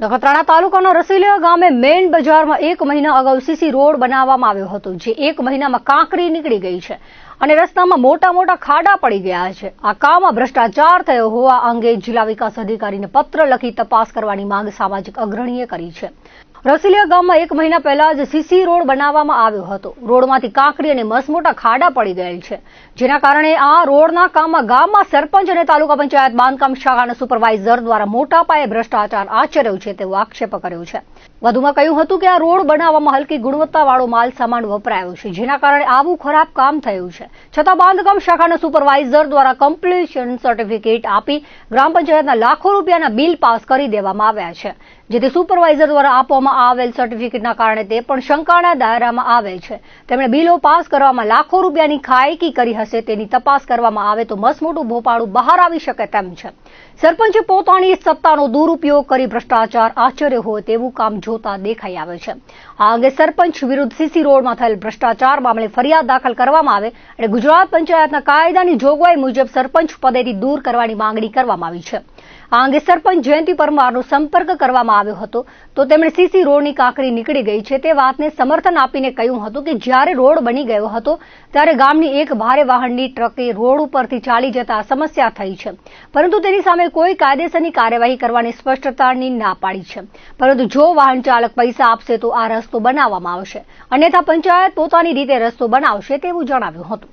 નખત્રાણા તાલુકાના રસીલિયા ગામે મેઇન બજારમાં એક મહિના અગાઉ સીસી રોડ બનાવવામાં આવ્યો હતો, જે એક મહિનામાં કાંકરી નીકળી ગઈ છે અને રસ્તામાં મોટા મોટા ખાડા પડી ગયા છે. આ કામમાં ભ્રષ્ટાચાર થયો હોવા અંગે જિલ્લા વિકાસ અધિકારીને પત્ર લખી તપાસ કરવાની માંગ સામાજિક અગ્રણીએ કરી છે. રસીલિયા ગામમાં એક મહિના પહેલા જ સીસી રોડ બનાવવામાં આવ્યો હતો. રોડમાંથી કાંકરી અને મસમોટા ખાડા પડી ગયેલ છે. જેના કારણે આ રોડના કામમાં ગામમાં સરપંચ અને તાલુકા પંચાયત બાંધકામ શાખાના સુપરવાઇઝર દ્વારા મોટા પાયે ભ્રષ્ટાચાર આચર્યો છે તેવો આક્ષેપ કર્યો છે. વધુમાં કહ્યું હતું કે આ રોડ બનાવવામાં હલકી ગુણવત્તાવાળો માલ સામાન વપરાયો છે, જેના કારણે આવું ખરાબ કામ થયું છે. છતાં બાંધકામ શાખાના સુપરવાઇઝર દ્વારા કમ્પ્લીશન સર્ટિફિકેટ આપી ગ્રામ પંચાયતના લાખો રૂપિયાના બિલ પાસ કરી દેવામાં આવ્યા છે, જેથી સુપરવાઇઝર દ્વારા આપવામાં આવેલ સર્ટિફિકેટના કારણે તે પણ શંકાના દાયરામાં આવે છે. તેમણે બિલો પાસ કરવામાં લાખો રૂપિયાની ખાયકી કરી હશે તેની તપાસ કરવામાં આવે તો મસમોટું ભોપાળું બહાર આવી શકે તેમ છે. સરપંચે પોતાની સત્તાનો દુરુપયોગ કરી ભ્રષ્ટાચાર આશ્ચર્ય હોય તેવું કામ જોતા દેખાઈ આવે છે. આ અંગે સરપંચ વિરુદ્ધ સીસી રોડમાં થયેલ ભ્રષ્ટાચાર મામલે ફરિયાદ દાખલ કરવામાં આવે અને ગુજરાત પંચાયતના કાયદાની જોગવાઈ મુજબ સરપંચ પદેથી દૂર કરવાની માંગણી કરવામાં આવી છે. આ અંગે સરપંચ જયંતિ પરમારનો સંપર્ક કરવામાં આવ્યો હતો તો તેમણે સીસી રોડની કાંકરી નીકળી ગઈ છે. તે વાતને સમર્થન આપીને કહ્યું હતું કે જ્યારે રોડ બની ગયો હતો, ત્યારે ગામની એક ભારે વાહનની ટ્રકે રોડ ઉપરથી ચાલી જતા સમસ્યા થઈ છે. પરંતુ તેની સામે કોઈ કાયદેસરની કાર્યવાહી કરવાની સ્પષ્ટતાની ના પાડી છે. પરંતુ જો વાહન ચાલક પૈસા આપશે તો આ રસ્તો બનાવવામાં આવશે. અન્યથા પંચાયત પોતાની રીતે રસ્તો બનાવશે તેવું જણાવ્યું હતું.